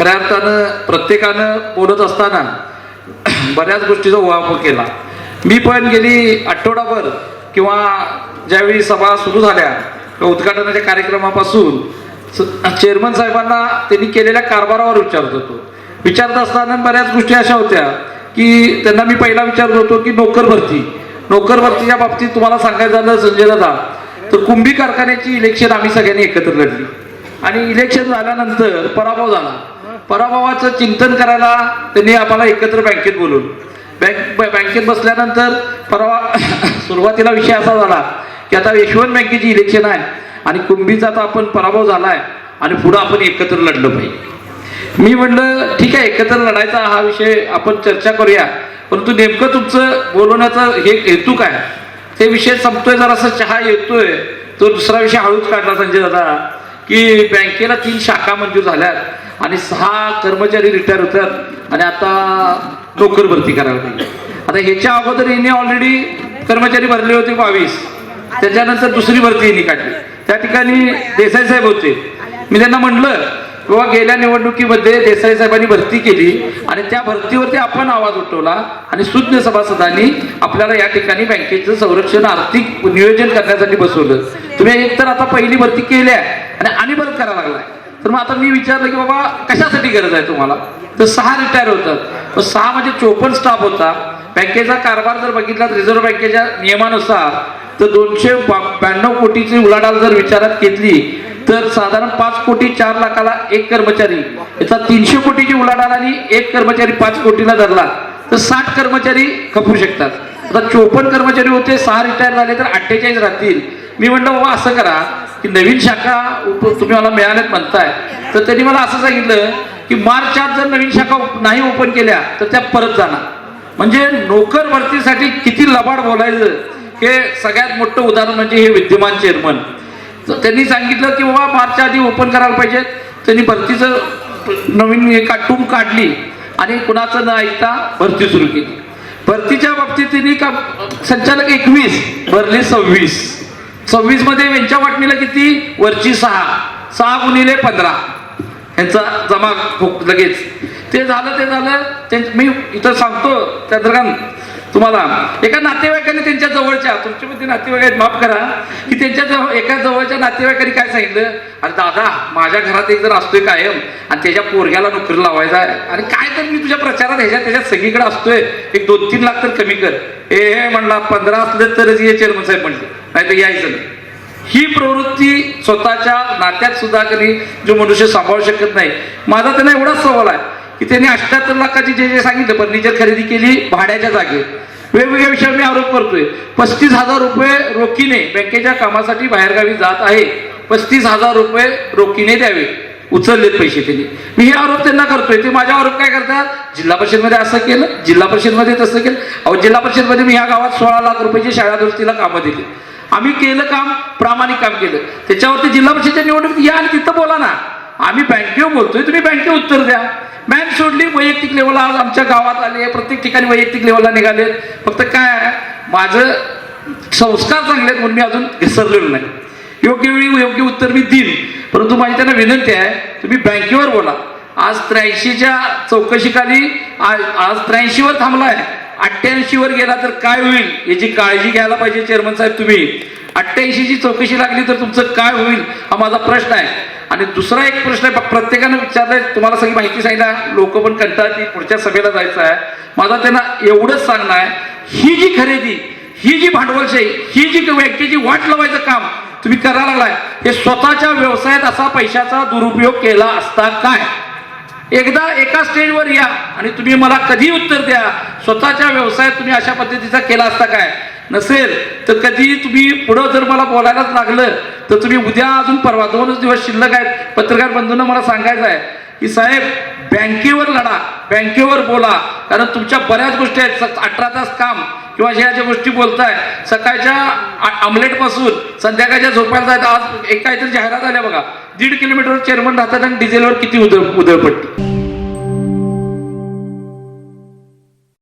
खऱ्या अर्थानं प्रत्येकानं बोलत असताना बऱ्याच गोष्टीचा उहापोह केला. मी पण गेली आठवडाभर किंवा ज्यावेळी सभा सुरू झाल्या किंवा उद्घाटनाच्या कार्यक्रमापासून चेअरमन साहेबांना त्यांनी केलेल्या कारभारावर विचारत होतो विचारत असताना बऱ्याच गोष्टी अशा होत्या की त्यांना मी पहिला विचारत होतो की नोकर भरती. नोकर भरतीच्या बाबतीत तुम्हाला सांगायचं झालं संजय दादा तर कुंभी कारखान्याची इलेक्शन आम्ही सगळ्यांनी एकत्र लढली. आणि इलेक्शन झाल्यानंतर पराभव झाला. पराभवाचं चिंतन करायला त्यांनी आम्हाला एकत्र बँकेत बोलून बँक बँकेत बसल्यानंतर परवा सुरुवातीला विषय असा झाला की आता यशवंत बँकेची इलेक्शन आहे आणि कुंभीचा आता आपण पराभव झाला आहे आणि पुढं आपण एकत्र लढलं पाहिजे. मी म्हणलं ठीक आहे एकत्र लढायचा हा विषय आपण चर्चा करूया परंतु नेमकं तुमचं बोलवण्याचा हे हेतू काय? ते विषय संपतोय जरासा चहा येतोय तो दुसरा विषय हळूच काढला संजय दादा. की बँकेला तीन शाखा मंजूर झाल्यात आणि सहा कर्मचारी रिटायर होतात आणि आता नोकर भरती करायला लागली. आता ह्याच्या अगोदर यांनी ऑलरेडी कर्मचारी भरले होते बावीस. त्याच्यानंतर दुसरी भरती यांनी काढली. त्या ठिकाणी देसाई साहेब होते. मी त्यांना म्हणलं किंवा गेल्या निवडणुकीमध्ये देसाई साहेबांनी भरती केली आणि त्या भरतीवरती आपण आवाज उठवला आणि सुज्ञ सभासदांनी आपल्याला या ठिकाणी बँकेचं संरक्षण आर्थिक नियोजन करण्यासाठी बसवलं. तुम्ही एकतर आता पहिली भरती केल्या आणि आणि करायला लागलाय. तर मग आता मी विचारलं की बाबा कशासाठी गरज आहे तुम्हाला? तर सहा रिटायर होतात. तर सहा म्हणजे चोपन्न स्टाफ होता. बँकेचा कारभार जर बघितला रिझर्व्ह बँकेच्या नियमानुसार तर दोनशे ब्याण्णव कोटीची उलाढाल जर विचारात घेतली तर साधारण पाच कोटी चार लाखाला एक कर्मचारी याचा तीनशे कोटीची उलाढाल आणि एक कर्मचारी पाच कोटीला धरला तर साठ कर्मचारी खपू शकतात. आता चोपन्न कर्मचारी होते सहा रिटायर झाले तर अठ्ठेचाळीस राहतील. मी म्हणलं बाबा असं करा. की नवीन शाखा उप तुम्ही मला मिळाल्यात म्हणताय. तर त्यांनी मला असं सांगितलं की मार्चात जर नवीन शाखा नाही ओपन केल्या तर त्या परत जाणार. म्हणजे नोकर भरतीसाठी किती लबाड बोलायचं? हे सगळ्यात मोठं उदाहरण म्हणजे हे विद्यमान चेअरमन. तर त्यांनी सांगितलं की बाबा मार्चच्या आधी ओपन करायला पाहिजे त्यांनी भरतीचं नवीन हे का टूम काढली आणि कुणाचं न ऐकता भरती सुरू केली. भरतीच्या बाबतीत त्यांनी का संचालक एकवीस भरले सव्वीस. सव्वीसमध्ये यांच्या वाटणीला किती? वरची सहा. सहा गुणिले पंधरा. यांचा जमा हो- लगेच. ते झालं ते झालं. ते मी इथं सांगतो त्या दरम्यान तुम्हाला. एका नातेवाईकाने त्यांच्या जवळच्या तुमच्यामध्ये नातेवाईक आहेत माफ करा की त्यांच्या जवळ एका जवळच्या नातेवाईकाने काय सांगितलं? अरे दादा माझ्या घरात एक जण असतोय कायम आणि त्याच्या पोरग्याला नोकरी लावायचा आहे. आणि काय तर मी तुझ्या प्रचारात ह्याच्यात त्याच्यात सगळीकडे असतोय. एक दोन तीन लाख तर कमी कर. ए हे म्हणला पंधरा असलं तरच ये चेअरमन साहेब म्हणले. नाही तर यायचं नाही. ही प्रवृत्ती स्वतःच्या नात्यात सुद्धा कधी जो मनुष्य सांभाळू शकत नाही. माझा त्यांना एवढाच सवाल आहे. त्यांनी अठ्याहत्तर लाखाची जे जे सांगितलं फर्निचर खरेदी केली भाड्याच्या जागेत वेगवेगळ्या विषयावर मी आरोप करतोय. पस्तीस हजार रुपये रोखीने बँकेच्या कामासाठी बाहेरगावी जात आहे. पस्तीस हजार रुपये रोखीने द्यावे. उचललेत पैसे त्यांनी. मी हे आरोप त्यांना करतोय. ते माझ्या आरोप काय करतात? जिल्हा परिषदमध्ये असं केलं. जिल्हा परिषदमध्ये तसं केलं. अहो जिल्हा परिषदमध्ये मी ह्या गावात सोळा लाख रुपयाची शाळा दुरुस्तीला कामं दिली. आम्ही केलं काम प्रामाणिक काम केलं. त्याच्यावरती जिल्हा परिषदेच्या निवडणूक या आणि तिथं बोला ना. आम्ही बँकेवर बोलतोय तुम्ही बँकेवर उत्तर द्या. मॅन सोडली वैयक्तिक लेवलला आज आमच्या गावात आले प्रत्येक ठिकाणी वैयक्तिक लेवलला निघाले फक्त काय माझं संस्कार चांगले आहेत म्हणून मी अजून घसरलेलो नाही. योग्य वेळी योग्य उत्तर मी देईन. परंतु माझी त्यांना विनंती आहे तुम्ही बँकेवर बोला. आज त्र्याऐंशीच्या चौकशीखाली आज आज त्र्याऐंशीवर थांबलाय. अठ्ठ्याऐंशीवर गेला तर काय होईल याची काळजी घ्यायला पाहिजे चेअरमन साहेब तुम्ही. अठ्ठ्याऐंशीची चौकशी लागली तर तुमचं काय होईल हा माझा प्रश्न आहे. आणि दुसरा एक प्रश्न आहे प्रत्येकानं विचारलाय तुम्हाला सगळी माहिती सांगितलं लोक पण कंटाळतील पुढच्या सभेला जायचं आहे. माझा त्यांना एवढंच सांगणं आहे ही जी खरेदी ही जी भांडवलशाही ही जी व्यक्तीची वाट लावायचं काम तुम्ही करायला लागलाय हे स्वतःच्या व्यवसायात असा पैशाचा दुरुपयोग केला असता काय? एकदा एका स्टेजवर या आणि तुम्ही मला कधी उत्तर द्या स्वतःच्या व्यवसायात तुम्ही अशा पद्धतीचा केला असता काय? नसेल तर कधी तुम्ही पुढं जर मला बोलायलाच लागलं तर तुम्ही उद्या अजून परवा दोनच दिवस शिल्लक आहेत. पत्रकार बंधूंना मला सांगायचं आहे की साहेब बँकेवर लढा बँकेवर बोला. कारण तुमच्या बऱ्याच गोष्टी आहेत. स- अठरा तास काम किंवा ज्या ज्या गोष्टी बोलताय सकाळच्या आमलेटपासून संध्याकाळच्या झोपायला जायचं. आज एक काहीतरी जाहिरात आल्या बघा. दीड किलोमीटर चेअरमन राहतात आणि डिझेलवर किती उदळ उधळपट्टी